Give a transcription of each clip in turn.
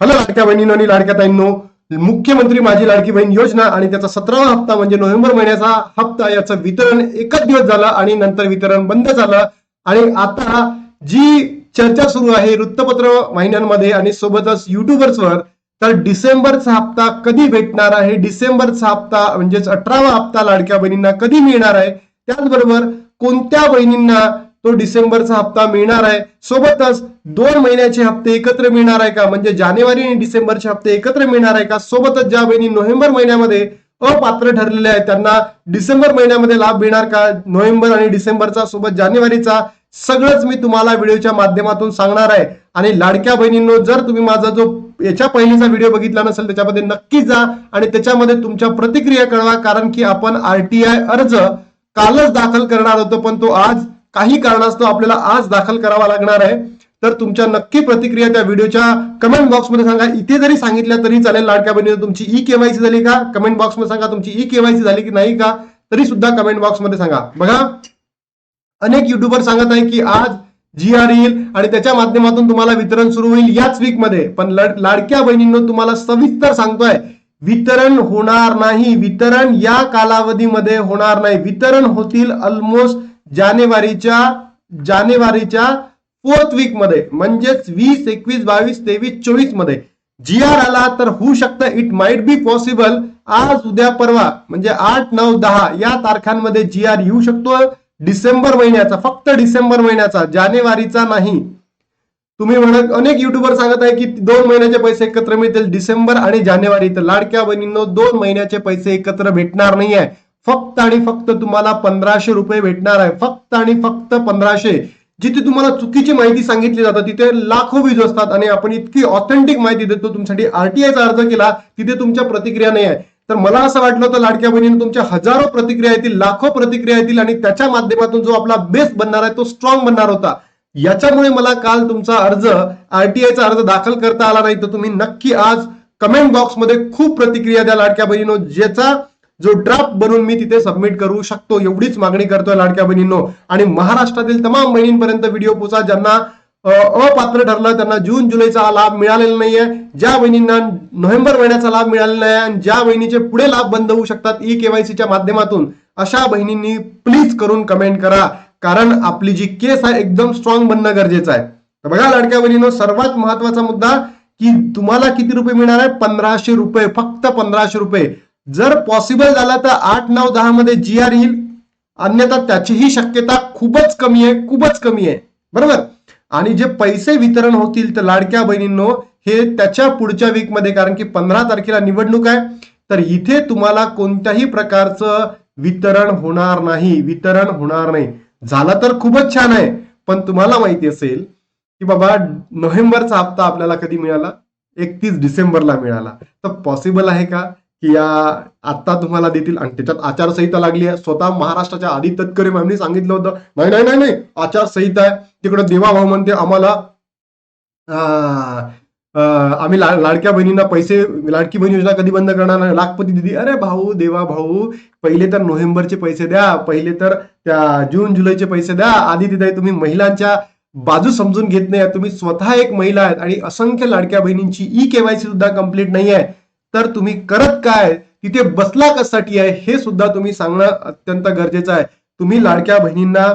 Hello लाडक्या बहिणींनो आणि लाडक्या ताईंनो मुख्यमंत्री माझी लाडकी बहीण योजना आणि त्याचा सतरावा हप्ता म्हणजे नोव्हेंबर महिन्याचा हप्ता याचं वितरण एकच दिवस झालं आणि नंतर वितरण बंद झालं. आणि आता जी चर्चा सुरू आहे वृत्तपत्र महिन्यांमध्ये आणि सोबतच युट्यूबर्सवर तर डिसेंबरचा हप्ता कधी भेटणार आहे? डिसेंबरचा हप्ता म्हणजेच अठरावा हप्ता लाडक्या बहिणींना कधी मिळणार आहे? त्याचबरोबर कोणत्या बहिणींना तो डिसेंबरचा हप्ता मिळणार आहे. सोबतच दोन महिन्याचे हप्ते एकत्र मिळणार आहे का? म्हणजे जानेवारी आणि डिसेंबरचे हप्ते एकत्र मिळणार आहे का? सोबतच ज्या बहिणी नोव्हेंबर महिन्यामध्ये अपात्र ठरलेले आहेत त्यांना डिसेंबर महिन्यामध्ये लाभ मिळणार का? नोव्हेंबर आणि डिसेंबरचा सोबत जानेवारीचा सगळंच मी तुम्हाला व्हिडिओच्या माध्यमातून सांगणार आहे. आणि लाडक्या बहिणींनो जर तुम्ही माझा जो याच्या पहिलीचा व्हिडिओ बघितला नसेल त्याच्यामध्ये नक्की जा आणि त्याच्यामध्ये तुमच्या प्रतिक्रिया कळवा कारण की आपण आरटीआय अर्ज कालच दाखल करणार होतो पण तो आज काही कारणास्तव आपल्याला आज दाखल करावा लागणार आहे. तर तुमच्या नक्की प्रतिक्रिया त्या व्हिडिओच्या कमेंट बॉक्समध्ये सांगा. इथे जरी सांगितल्या तरी चालेल लाडक्या बहिणीने. तुमची ई केवायसी झाली का? कमेंट बॉक्समध्ये सांगा. तुमची ई केवायसी झाली की नाही का? तरी सुद्धा कमेंट बॉक्समध्ये सांगा. बघा. अनेक युट्यूबर सांगत आहे की आज जी आर येईल आणि त्याच्या माध्यमातून तुम्हाला वितरण सुरू होईल याच वीकमध्ये पण लाडक्या बहिणींना तुम्हाला सविस्तर सांगतोय. वितरण होणार नाही. वितरण या कालावधीमध्ये होणार नाही. वितरण होतील ऑलमोस्ट जानेवारीच्या जानेवारीच्या फोर्थ वीकमध्ये म्हणजेच वीस एकवीस बावीस तेवीस चोवीसमध्ये. जी आर आला तर होऊ शकतं. इट माइट बी पॉसिबल आज उद्या परवा म्हणजे आठ नऊ दहा या तारखांमध्ये जी आर येऊ शकतो डिसेंबर महिन्याचा फक्त डिसेंबर महिन्याचा जानेवारीचा नाही. तुम्ही म्हणत अनेक युट्यूबर सांगत आहे की दोन महिन्याचे पैसे एकत्र मिळतील. डिसेंबर आणि जानेवारी तर लाडक्या बहिणींनो दोन महिन्याचे पैसे एकत्र भेटणार नाही आहे फक्त आणि फक्त तुम्हाला पंधराशे रुपये भेटणार आहे. फक्त आणि फक्त पंधराशे. जिथे तुम्हाला चुकीची माहिती सांगितली जातात तिथे लाखो व्ह्यूज असतात आणि आपण इतकी ऑथेंटिक माहिती देतो तुमच्यासाठी आरटीआयचा अर्ज केला तिथे तुमच्या प्रतिक्रिया नाही आहे. तर मला असं वाटलं होतं लाडक्या बहिणीने तुमच्या हजारो प्रतिक्रिया येतील लाखो प्रतिक्रिया येतील आणि त्याच्या माध्यमातून जो आपला बेस बनणार आहे तो स्ट्रॉंग बनणार होता. याच्यामुळे मला काल तुमचा अर्ज आरटीआयचा अर्ज दाखल करता आला नाही. तर तुम्ही नक्की आज कमेंट बॉक्समध्ये खूप प्रतिक्रिया द्या लाडक्या बहिणीनो ज्याचा जो ड्राफ्ट बनवून मी तिथे सबमिट करू शकतो एवढीच मागणी करतोय लाडक्या बहिणींनो. आणि महाराष्ट्रातील तमाम बहिणींपर्यंत व्हिडिओ पोचा ज्यांना अपात्र ठरलं त्यांना जून जुलैचा लाभ मिळालेला नाहीये. ज्या बहिणींना नोव्हेंबर महिन्याचा लाभ मिळालेला नाही आणि ज्या बहिणीचे पुढे लाभ बंद होऊ शकतात ई केवायसीच्या माध्यमातून अशा बहिणींनी प्लीज करून कमेंट करा. कारण आपली जी केस आहे एकदम स्ट्रॉंग बनणं गरजेचं आहे. तर बघा लाडक्या बहिणीनो सर्वात महत्त्वाचा मुद्दा की तुम्हाला किती रुपये मिळणार आहे? पंधराशे रुपये फक्त पंधराशे रुपये. जर पॉसिबल झाला तर आठ नऊ दहा मध्ये जी आर येईल. अन्यथा त्याचीही शक्यता खूपच कमी आहे खूपच कमी आहे. बरोबर? आणि जे पैसे वितरण होतील तर लाडक्या बहिणींनो हे त्याच्या पुढच्या वीकमध्ये कारण की पंधरा तारखेला निवडणूक आहे तर इथे तुम्हाला कोणत्याही प्रकारचं वितरण होणार नाही वितरण होणार नाही. झालं तर खूपच छान आहे पण तुम्हाला माहिती असेल की बाबा नोव्हेंबरचा हप्ता आपल्याला कधी मिळाला? एकतीस डिसेंबरला मिळाला. तर पॉसिबल आहे का? की या आता तुम्हाला देतील आणि त्याच्यात आचारसंहिता लागली आहे. स्वतः महाराष्ट्राच्या आधी तत्करे मॅमनी सांगितलं होतं. नाही नाही नाही नाही. आचारसंहिता आहे. तिकडे देवाभाऊ म्हणते आम्हाला आम्ही ला- लाडक्या बहिणींना पैसे लाडकी बहीण योजना कधी बंद करणार नाही? लाखपती दिदी अरे भाऊ देवा भाऊ पहिले तर नोव्हेंबरचे पैसे द्या. पहिले तर त्या जून जुलैचे पैसे द्या. आधी तिथे तुम्ही महिलांच्या बाजू समजून घेत नाही. तुम्ही स्वतः एक महिला आहेत आणि असंख्य लाडक्या बहिणींची ई केवायसी सुद्धा कंप्लीट नाही आहे. तर तुम्ही करत काय? तिथे बसला कशासाठी आहे? हे सुद्धा तुम्ही सांगणं अत्यंत गरजेचं आहे. तुम्ही लाडक्या बहिणींना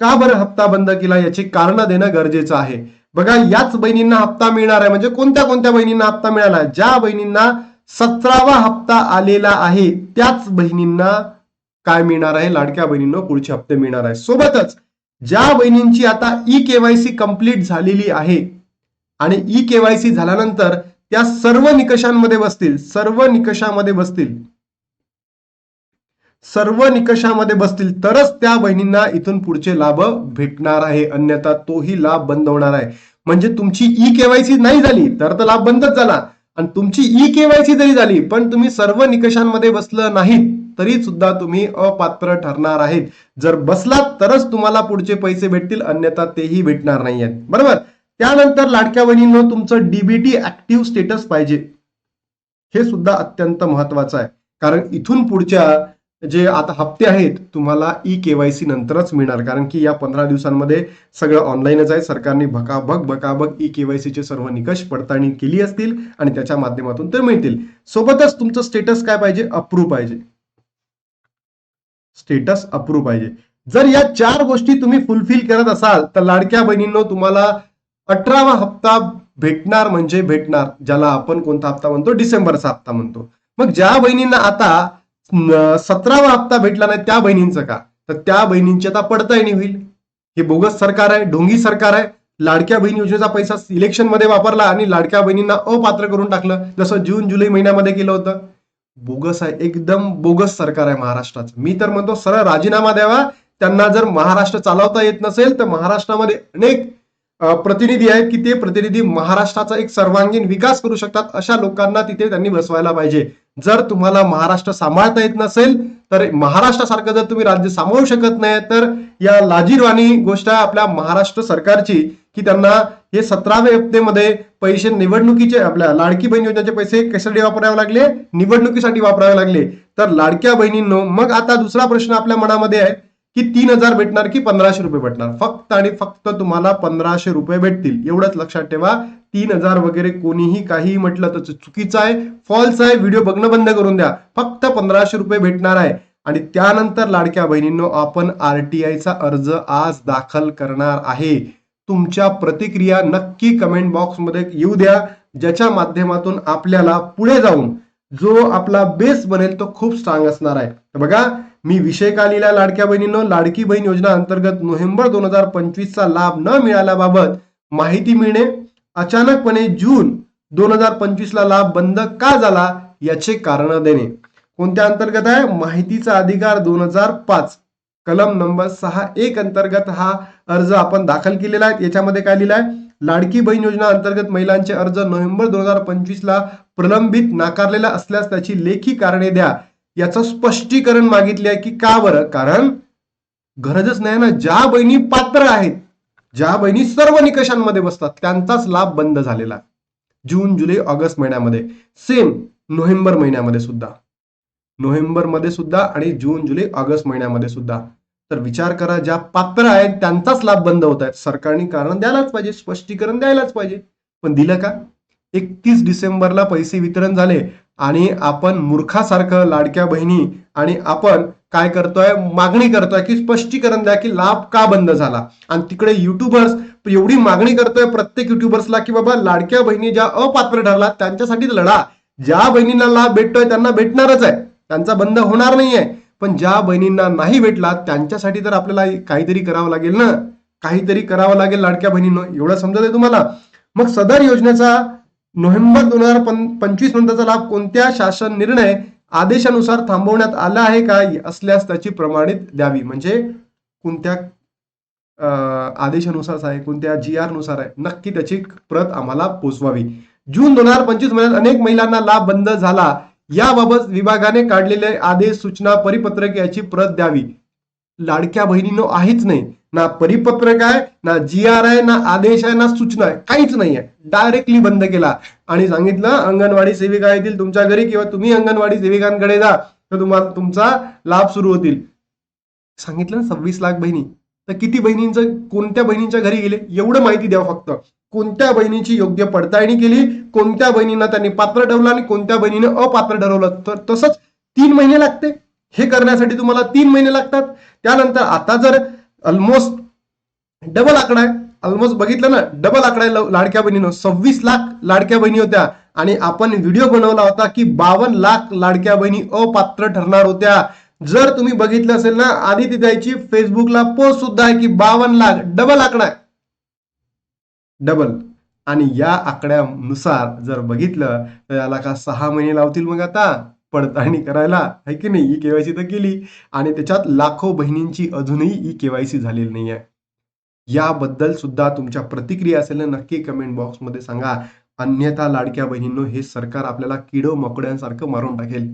का बरं हप्ता बंद केला याची कारण देणं गरजेचं आहे. बघा याच बहिणींना हप्ता मिळणार आहे. म्हणजे कोणत्या कोणत्या बहिणींना हप्ता मिळाला? ज्या बहिणींना सतरावा हप्ता आलेला आहे त्याच बहिणींना काय मिळणार आहे? लाडक्या बहिणींना पुढचे हप्ते मिळणार आहे. सोबतच ज्या बहिणींची आता ई केवायसी कंप्लीट झालेली आहे आणि ई केवायसी झाल्यानंतर त्या सर्व निकषांमध्ये बसतील सर्व निकषामध्ये बसतील. सर्व निकषामध्ये बसतील तरच त्या बहिणींना इथून पुढचे लाभ भेटणार आहे. अन्यथा तोही लाभ बंद होणार आहे. म्हणजे तुमची ई केवायसी नाही झाली तर तर लाभ बंदच झाला. आणि तुमची ई केवायसी जरी झाली पण तुम्ही सर्व निकषांमध्ये बसलं नाहीत तरी सुद्धा तुम्ही अपात्र ठरणार आहेत. जर बसलात तरच तुम्हाला पुढचे पैसे भेटतील अन्यथा तेही भेटणार नाही आहेत बरोबर? त्यानंतर लाडक्या बहिणीनं तुमचं डीबीटी ऍक्टिव्ह स्टेटस पाहिजे. हे सुद्धा अत्यंत महत्वाचं आहे. कारण इथून पुढच्या जे आता हप्ते आहेत तुम्हाला ई केवायसी नंतरच मिळणार. कारण की या पंधरा दिवसांमध्ये सगळं ऑनलाईनच आहे. सरकारने भकाभक भकाभक ई केवायसीचे सर्व निकष पडताळणी केली असतील आणि त्याच्या माध्यमातून ते मिळतील. सोबतच तुमचं स्टेटस काय पाहिजे? अप्रूव्ह पाहिजे. स्टेटस अप्रूव्ह पाहिजे. जर या चार गोष्टी तुम्ही फुलफिल करत असाल तर लाडक्या बहिणींनो तुम्हाला अठरावा हप्ता भेटणार म्हणजे भेटणार ज्याला आपण कोणता हप्ता म्हणतो? डिसेंबरचा हप्ता म्हणतो. मग ज्या बहिणींना आता सतरावा हप्ता भेटला नाही त्या बहिणींचं का? तर त्या बहिणींची आता पडताळणी होईल. हे बोगस सरकार आहे ढोंगी सरकार आहे. लाडक्या बहीण योजनेचा पैसा इलेक्शनमध्ये वापरला आणि लाडक्या बहिणींना अपात्र करून टाकलं. जसं जून जुलै महिन्यामध्ये केलं होतं. बोगस आहे एकदम बोगस सरकार आहे महाराष्ट्राचं. मी तर म्हणतो सरळ राजीनामा द्यावा. त्यांना जर महाराष्ट्र चालवता येत नसेल तर महाराष्ट्रामध्ये अनेक प्रतिनिधी आहेत की ते प्रतिनिधी महाराष्ट्राचा एक सर्वांगीण विकास करू शकतात अशा लोकांना तिथे त्यांनी बसवायला पाहिजे. जर तुम्हाला महाराष्ट्र सांभाळता येत नसेल तर महाराष्ट्रासारखं जर तुम्ही राज्य सांभाळू शकत नाही तर या लाजीरवाणी गोष्ट आहे आपल्या महाराष्ट्र सरकारची की त्यांना हे सतराव्या हप्तेमध्ये पैसे निवडणुकीचे आपल्या लाडकी बहीण योजनेचे पैसे कशासाठी वापरावे लागले? निवडणुकीसाठी वापरावे लागले. तर लाडक्या बहिणींनो मग आता दुसरा प्रश्न आपल्या मनामध्ये आहे. की तीन हजार भेटणार की पंधराशे रुपये भेटणार. फक्त आणि फक्त तुम्हाला पंधराशे रुपये भेटतील. एवढंच लक्षात ठेवा. तीन हजार वगैरे कोणीही काहीही म्हटलं तर चुकीचं आहे. फॉल्स आहे. व्हिडिओ बघणं बंद करून द्या. फक्त पंधराशे रुपये भेटणार आहे. आणि त्यानंतर लाडक्या बहिणींनो आपण आरटीआयचा अर्ज आज दाखल करणार आहे. तुमच्या प्रतिक्रिया नक्की कमेंट बॉक्समध्ये येऊ द्या. ज्याच्या माध्यमातून आपल्याला पुढे जाऊन जो आपला बेस बनेल तो खूप स्ट्रांग असणार आहे. बघा मी विषय का लिहिला लाडक्या बहिणीनं लाडकी बहीण योजना अंतर्गत नोव्हेंबर दोन हजार पंचवीसचा लाभ न मिळाल्याबाबत माहिती मिळणे अचानकपणे जून दोन हजार पंचवीसला लाभ बंद का झाला याचे कारण देणे. कोणत्या अंतर्गत आहे? माहितीचा अधिकार दोन हजार पाच. कलम नंबर सहा एक अंतर्गत हा अर्ज आपण दाखल केलेला आहे. याच्यामध्ये काय लिहिलं आहे? लाडकी बहीण योजना अंतर्गत महिलांचे अर्ज नोव्हेंबर दोन हजार पंचवीसला प्रलंबित नाकारलेला असल्यास त्याची लेखी कारणे द्या. याचं स्पष्टीकरण मागितले आहे की का बरं? कारण गरजच नाही ना ज्या बहिणी पात्र आहेत ज्या बहिणी सर्व निकषांमध्ये बसतात त्यांचाच लाभ बंद झालेला जून जुलै ऑगस्ट महिन्यामध्ये. सेम नोव्हेंबर महिन्यामध्ये सुद्धा. नोव्हेंबरमध्ये सुद्धा आणि जून जुलै ऑगस्ट महिन्यामध्ये सुद्धा. तर विचार करा ज्या पात्र आहेत त्यांचाच लाभ बंद होत आहेत सरकारने कारण द्यायलाच पाहिजे स्पष्टीकरण द्यायलाच पाहिजे. पण दिलं का? एकतीस डिसेंबरला पैसे वितरण झाले. आणि आपण मूर्खासारखं लाडक्या बहिणी आणि आपण काय करतोय? मागणी करतोय की स्पष्टीकरण द्या की लाभ का बंद झाला? आणि तिकडे युट्यूबर्स एवढी मागणी करतोय प्रत्येक युट्यूबर्सला की बाबा लाडक्या बहिणी ज्या अपात्र ठरला त्यांच्यासाठी लढा. ज्या बहिणींना लाभ भेटतोय त्यांना भेटणारच आहे. त्यांचा बंद होणार नाहीये. पण ज्या बहिणींना नाही भेटला त्यांच्यासाठी तर आपल्याला काहीतरी करावं लागेल ना? काहीतरी करावं लागेल लाडक्या बहिणींना. एवढं समजत आहे तुम्हाला? मग सदर योजनेचा नोव्हेंबर दोन हजार पंचवीस नंतरचा लाभ कोणत्या शासन निर्णय आदेशानुसार थांबवण्यात आला आहे का असल्यास त्याची प्रमाणित द्यावी? म्हणजे कोणत्या आदेशानुसार आहे कोणत्या जी आरनुसार आहे नक्की त्याची प्रत आम्हाला पोचवावी. जून दोन हजार पंचवीस महिन्यात अनेक महिलांना लाभ बंद झाला. याबाबत विभागाने काढलेले आदेश सूचना परिपत्रक याची प्रत द्यावी. लाडक्या बहिणीनो आहेच नाही. ना परिपत्रक आहे ना जी आर आहे ना आदेश आहे ना सूचना आहे. काहीच नाही आहे. डायरेक्टली बंद केला. आणि सांगितलं अंगणवाडी सेविका येतील तुमच्या घरी किंवा तुम्ही अंगणवाडी सेविकांकडे जा तर तुम्हाला तुमचा लाभ सुरू होतील. सांगितलं ना सव्वीस लाख बहिणी. तर किती बहिणींचं कोणत्या बहिणींच्या घरी गेले? एवढं माहिती द्या फक्त. कोणत्या बहिणीची योग्य पडताळणी केली? कोणत्या बहिणींना त्यांनी पात्र ठरवलं आणि कोणत्या बहिणीनं अपात्र ठरवलं? तर तसंच तीन महिने लागते. हे करण्यासाठी तुम्हाला तीन महिने लागतात. त्यानंतर आता जर ऑलमोस्ट डबल आकडा आहे. ऑलमोस्ट बघितलं ना डबल आकडा आहे लाडक्या बहिणीनं. सव्वीस लाख लाडक्या बहिणी होत्या. आणि आपण व्हिडिओ बनवला होता की बावन्न लाख लाडक्या बहिणी अपात्र ठरणार होत्या. जर तुम्ही बघितलं असेल ना आदिती द्यायची फेसबुकला पोस्ट सुद्धा आहे की बावन्न लाख डबल आकडा आहे. डबल आणि या आकड्यानुसार जर बघितलं तर याला का सहा महिने लावतील मग आता? पडताळणी करायला आहे की नाही? ई केवायसी तर केली आणि त्याच्यात लाखो बहिणींची अजूनही ई केवायसी झालेली नाही आहे याबद्दल सुद्धा तुमच्या प्रतिक्रिया असेल ना नक्की कमेंट बॉक्समध्ये सांगा. अन्यथा लाडक्या बहिणींनो हे सरकार आपल्याला किडो मकोड्यांसारखं मारून टाकेल.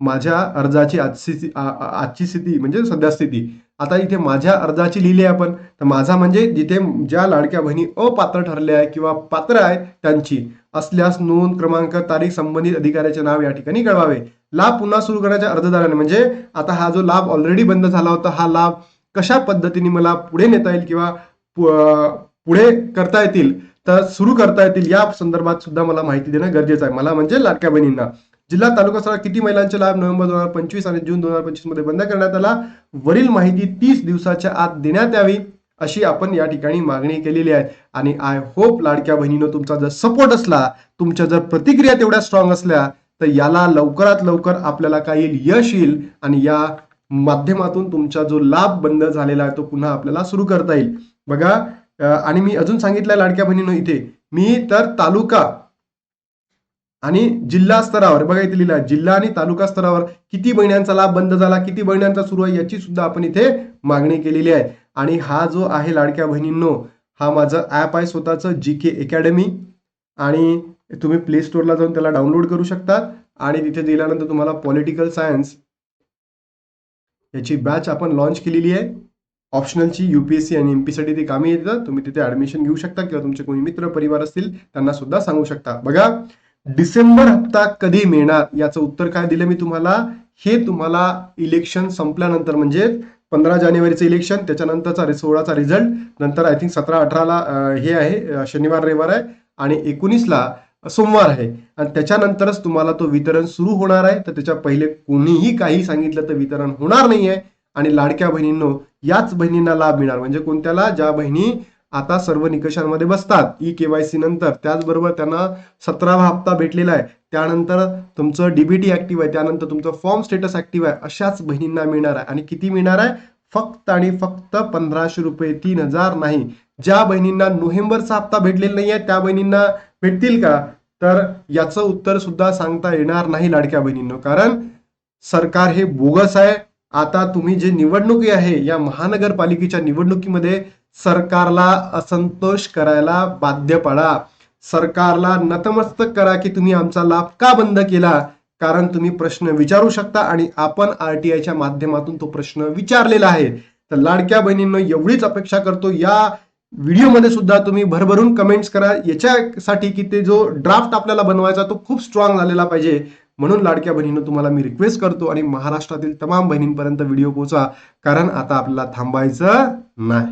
माझ्या अर्जाची आजची स्थिती- आजची स्थिती म्हणजे सध्या स्थिती आता इथे माझ्या अर्जाची लिहिली आहे आपण. तर माझा म्हणजे जिथे ज्या लाडक्या बहिणी अपात्र ठरल्या आहे किंवा पात्र आहे त्यांची असल्यास नोंद क्रमांक तारीख संबंधित अधिकाऱ्याचे नाव या ठिकाणी कळवावे. लाभ पुन्हा सुरू करण्याच्या अर्जदाराने म्हणजे आता हा जो लाभ ऑलरेडी बंद झाला होता हा लाभ कशा पद्धतीने मला पुढे नेता येईल किंवा पुढे करता येतील तर सुरू करता येतील या संदर्भात सुद्धा मला माहिती देणं गरजेचं आहे. मला म्हणजे लाडक्या बहिणींना. जिल्हा तालुका स्तरावर किती महिलांचे लाभ नोव्हेंबर दोन हजार पंचवीस आणि जून दोन हजार पंचवीसमध्ये बंद करण्यात आला? वरील माहिती तीस दिवसाच्या आत देण्यात यावी अशी आपण या ठिकाणी मागणी केलेली आहे. आणि आय होप लाडक्या बहिणीनं तुमचा जर सपोर्ट असला तुमच्या जर प्रतिक्रिया तेवढ्या स्ट्रॉंग असल्या तर याला लवकरात लवकर आपल्याला काही येईल यश येईल आणि या माध्यमातून तुमचा जो लाभ बंद झालेला आहे तो पुन्हा आपल्याला सुरू करता येईल. बघा आणि मी अजून सांगितलं लाडक्या बहिणीनं इथे मी तर तालुका आणि जिल्हा स्तरावर बघा इथे लिहिलं आहे, जिल्हा आणि तालुका स्तरावर किती महिन्यांचा लाभ बंद झाला किती महिन्यांचा सुरू आहे याची सुद्धा आपण इथे मागणी केलेली आहे. आणि हा जो आहे लाडक्या बहिणींनो हा माझं ॲप आहे स्वतःचं जी के अकॅडमी आणि तुम्ही प्ले स्टोअरला जाऊन त्याला डाउनलोड करू शकता. आणि तिथे गेल्यानंतर तुम्हाला पॉलिटिकल सायन्स याची बॅच आपण लॉन्च केलेली आहे. ऑप्शनलची युपीएससी आणि एम पीसाठी ती कामी येतात. तुम्ही तिथे ऍडमिशन घेऊ शकता किंवा तुमचे कोणी मित्र परिवार असतील त्यांना सुद्धा सांगू शकता. बघा डिसेंबर हप्ता कधी मिळणार? याचं उत्तर काय दिलं मी तुम्हाला? हे तुम्हाला इलेक्शन संपल्यानंतर म्हणजे पंधरा जानेवारीचं इलेक्शन त्याच्यानंतरचा सोळाचा रिझल्ट नंतर आय थिंक सतरा अठराला हे आहे शनिवार रविवार आहे आणि एकोणीसला सोमवार आहे. आणि त्याच्यानंतरच तुम्हाला तो वितरण सुरू होणार आहे. तर त्याच्या पहिले कोणीही काही सांगितलं तर वितरण होणार नाही आहे आणि लाडक्या बहिणींनो याच बहिणींना लाभ मिळणार. म्हणजे कोणत्याला? ज्या बहिणी आता सर्व निकषांमध्ये बसतात. ई केवायसी नंतर त्याचबरोबर त्यांना सतरावा हप्ता भेटलेला आहे. त्यानंतर तुमचं डीबीटी ऍक्टिव्ह आहे. त्यानंतर तुमचं फॉर्म स्टेटस ऍक्टिव्ह आहे. अशाच बहिणींना मिळणार आहे. आणि किती मिळणार आहे? फक्त आणि फक्त पंधराशे रुपये तीन हजार नाही. ज्या बहिणींना नोव्हेंबरचा हप्ता भेटलेला नाही आहे त्या बहिणींना भेटतील का? तर याचं उत्तर सुद्धा सांगता येणार नाही लाडक्या बहिणींनो. कारण सरकार हे बोगस आहे. आता तुम्ही जे निवडणुकी आहे या महानगरपालिकेच्या निवडणुकीमध्ये सरकारला असंतोष करायला बाध्य पडा. सरकारला नतमस्तक करा की तुम्ही आमचा लाभ का बंद केला? कारण तुम्ही प्रश्न विचारू शकता आणि आपण आर टी आयच्या माध्यमातून तो प्रश्न विचारलेला आहे. तर लाडक्या बहिणींना एवढीच अपेक्षा करतो. या व्हिडिओमध्ये सुद्धा तुम्ही भरभरून कमेंट्स करा. याच्यासाठी की ते जो ड्राफ्ट आपल्याला बनवायचा तो खूप स्ट्रॉंग झालेला पाहिजे. म्हणून लाडक्या बहिणीनं तुम्हाला मी रिक्वेस्ट करतो आणि महाराष्ट्रातील तमाम बहिणींपर्यंत व्हिडिओ पोचा कारण आता आपल्याला थांबायचं नाही.